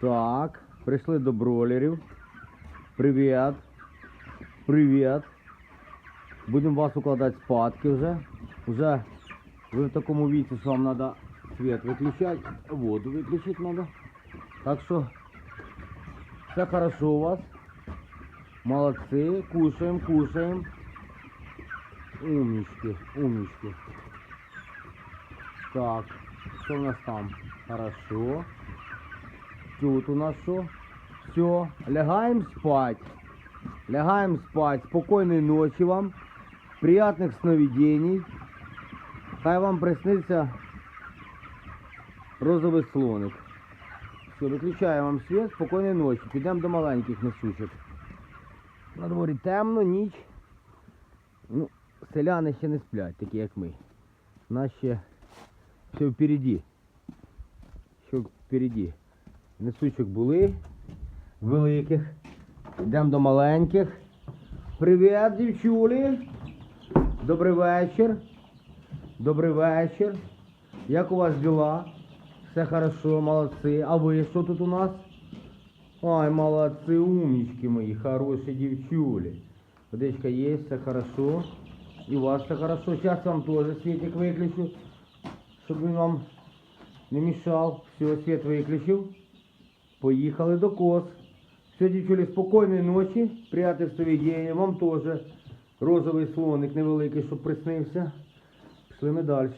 Так, прийшли до бройлерів. Привіт. Привіт. Будемо вас укладати спадки вже. Уже ви в такому віці, що вам треба світ виключати, воду виключити треба. Так що все хорошо у вас. Молодці, кушаємо, кушаємо. Умнички, умнички. Так, що у нас там? Хорошо. Тут у нас що? Все, лягаємо спать. Лягаємо спать. Спокійної ночі вам. Приятних сновидений. Хай вам присниться розовий слоник. Все, виключаємо вам світ, спокійної ночі. Підемо до маленьких несучок. На дворі темно, ніч. Ну, селяни ще не сплять, такі як ми. У Нас ще все впереді. Що впереді. Несучок були великих. Йдемо до маленьких. Привіт, дівчулі. Добрий вечір. Добрий вечір. Як у вас діла? Все хорошо, молодці. А ви що тут у нас? Ай, молодці, умнички мої, хороші дівчулі. Водичка є, все хорошо. І у вас все хорошо. Зараз вам теж світик виключу, щоб він вам не мішав. Все, світ виключив. Поїхали до коз. Все, дівчулі, спокійної ночі, приятних дії. Вам теж розовий слоник невеликий, щоб приснився. Пішли ми далі.